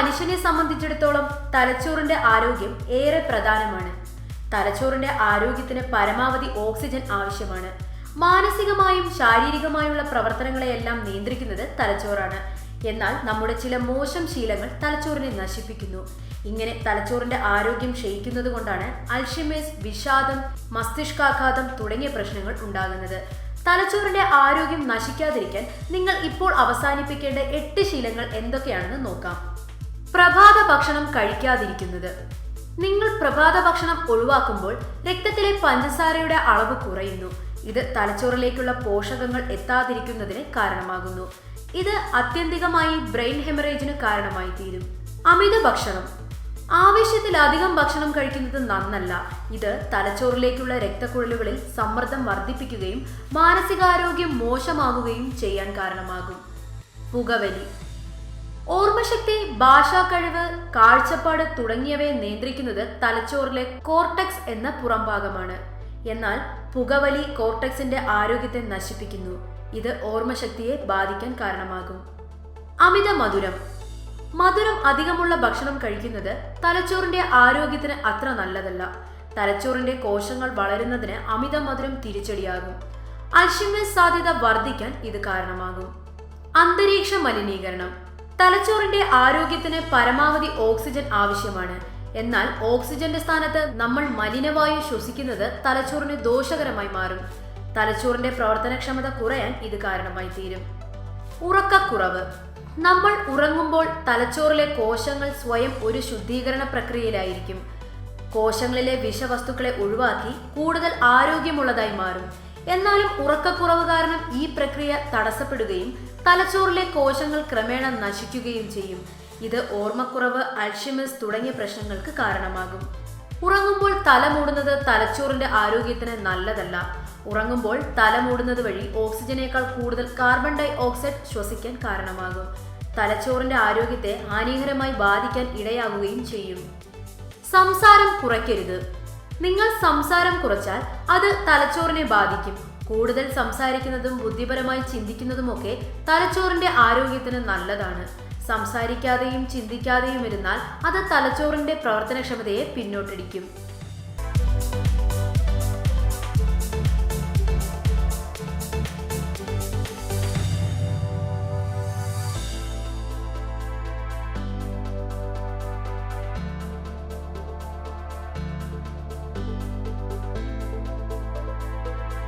മനുഷ്യനെ സംബന്ധിച്ചിടത്തോളം തലച്ചോറിന്റെ ആരോഗ്യം ഏറെ പ്രധാനമാണ്. തലച്ചോറിന്റെ ആരോഗ്യത്തിന് പരമാവധി ഓക്സിജൻ ആവശ്യമാണ്. മാനസികമായും ശാരീരികമായുള്ള പ്രവർത്തനങ്ങളെയെല്ലാം നിയന്ത്രിക്കുന്നത് തലച്ചോറാണ്. എന്നാൽ നമ്മുടെ ചില മോശം ശീലങ്ങൾ തലച്ചോറിനെ നശിപ്പിക്കുന്നു. ഇങ്ങനെ തലച്ചോറിന്റെ ആരോഗ്യം ക്ഷയിക്കുന്നത് കൊണ്ടാണ് അൽഷിമേസ് വിഷാദം മസ്തിഷ്കാഘാതം തുടങ്ങിയ പ്രശ്നങ്ങൾ ഉണ്ടാകുന്നത്. തലച്ചോറിന്റെ ആരോഗ്യം നശിക്കാതിരിക്കാൻ നിങ്ങൾ ഇപ്പോൾ അവസാനിപ്പിക്കേണ്ട എട്ട് ശീലങ്ങൾ എന്തൊക്കെയാണെന്ന് നോക്കാം. പ്രഭാത ഭക്ഷണം കഴിക്കാതിരിക്കുന്നത്. നിങ്ങൾ പ്രഭാത ഭക്ഷണം ഒഴിവാക്കുമ്പോൾ രക്തത്തിലെ പഞ്ചസാരയുടെ അളവ് കുറയുന്നു. ഇത് തലച്ചോറിലേക്കുള്ള പോഷകങ്ങൾ എത്താതിരിക്കുന്നതിന് കാരണമാകുന്നു. ഇത് അത്യന്തികമായി ബ്രെയിൻ ഹെമറേജിന് കാരണമായി തീരും. അമിത ഭക്ഷണം. ആവശ്യത്തിലധികം ഭക്ഷണം കഴിക്കുന്നത് നന്നല്ല. ഇത് തലച്ചോറിലേക്കുള്ള രക്തക്കുഴലുകളിൽ സമ്മർദ്ദം വർദ്ധിപ്പിക്കുകയും മാനസികാരോഗ്യം മോശമാകുകയും ചെയ്യാൻ കാരണമാകും. പുകവലി. ഓർമ്മശക്തി ഭാഷാ കഴിവ് കാഴ്ചപ്പാട് തുടങ്ങിയവയെ നിയന്ത്രിക്കുന്നത് തലച്ചോറിലെ കോർട്ടക്സ് എന്ന പുറംഭാഗമാണ്. എന്നാൽ പുകവലി കോർട്ടക്സിന്റെ ആരോഗ്യത്തെ നശിപ്പിക്കുന്നു. ഇത് ഓർമ്മശക്തിയെ ബാധിക്കാൻ കാരണമാകും. അമിത മധുരം മധുരം അധികമുള്ള ഭക്ഷണം കഴിക്കുന്നത് തലച്ചോറിന്റെ ആരോഗ്യത്തിന് അത്ര നല്ലതല്ല. തലച്ചോറിന്റെ കോശങ്ങൾ വളരുന്നതിന് അമിത മധുരം തിരിച്ചടിയാകും. അൽഷിമേഴ്സ് സാധ്യത വർദ്ധിക്കാൻ ഇത് കാരണമാകും. അന്തരീക്ഷ മലിനീകരണം. തലച്ചോറിന്റെ ആരോഗ്യത്തിന് പരമാവധി ഓക്സിജൻ ആവശ്യമാണ്. എന്നാൽ ഓക്സിജന്റെ സ്ഥാനത്ത് നമ്മൾ മലിനവായു ശ്വസിക്കുന്നത് തലച്ചോറിന് ദോഷകരമായി മാറും. തലച്ചോറിന്റെ പ്രവർത്തനക്ഷമത കുറയാൻ ഇത് കാരണമായി തീരും. ഉറക്കക്കുറവ്. നമ്മൾ ഉറങ്ങുമ്പോൾ തലച്ചോറിലെ കോശങ്ങൾ സ്വയം ഒരു ശുദ്ധീകരണ പ്രക്രിയയിലായിരിക്കും. കോശങ്ങളിലെ വിഷവസ്തുക്കളെ ഒഴിവാക്കി കൂടുതൽ ആരോഗ്യമുള്ളതായി മാറും. എന്നാലും ഉറക്കക്കുറവ് കാരണം ഈ പ്രക്രിയ തടസ്സപ്പെടുകയും തലച്ചോറിലെ കോശങ്ങൾ ക്രമേണ നശിക്കുകയും ചെയ്യും. ഇത് ഓർമ്മക്കുറവ് അൽഷിമസ് തുടങ്ങിയ പ്രശ്നങ്ങൾക്ക് കാരണമാകും. ഉറങ്ങുമ്പോൾ തല മൂടുന്നത് തലച്ചോറിന്റെ ആരോഗ്യത്തിന് നല്ലതല്ല. ഉറങ്ങുമ്പോൾ തല മൂടുന്നത് വഴി ഓക്സിജനേക്കാൾ കൂടുതൽ കാർബൺ ഡൈ ഓക്സൈഡ് ശ്വസിക്കാൻ കാരണമാകും. തലച്ചോറിന്റെ ആരോഗ്യത്തെ ഹാനികരമായി ബാധിക്കാൻ ഇടയാകുകയും ചെയ്യും. സംസാരം കുറയ്ക്കരുത്. നിങ്ങൾ സംസാരം കുറച്ചാൽ അത് തലച്ചോറിനെ ബാധിക്കും. കൂടുതൽ സംസാരിക്കുന്നതും ബുദ്ധിപരമായി ചിന്തിക്കുന്നതുമൊക്കെ തലച്ചോറിന്റെ ആരോഗ്യത്തിന് നല്ലതാണ്. സംസാരിക്കാതെയും ചിന്തിക്കാതെയും ഇരുന്നാൽ അത് തലച്ചോറിന്റെ പ്രവർത്തനക്ഷമതയെ പിന്നോട്ടടിക്കും.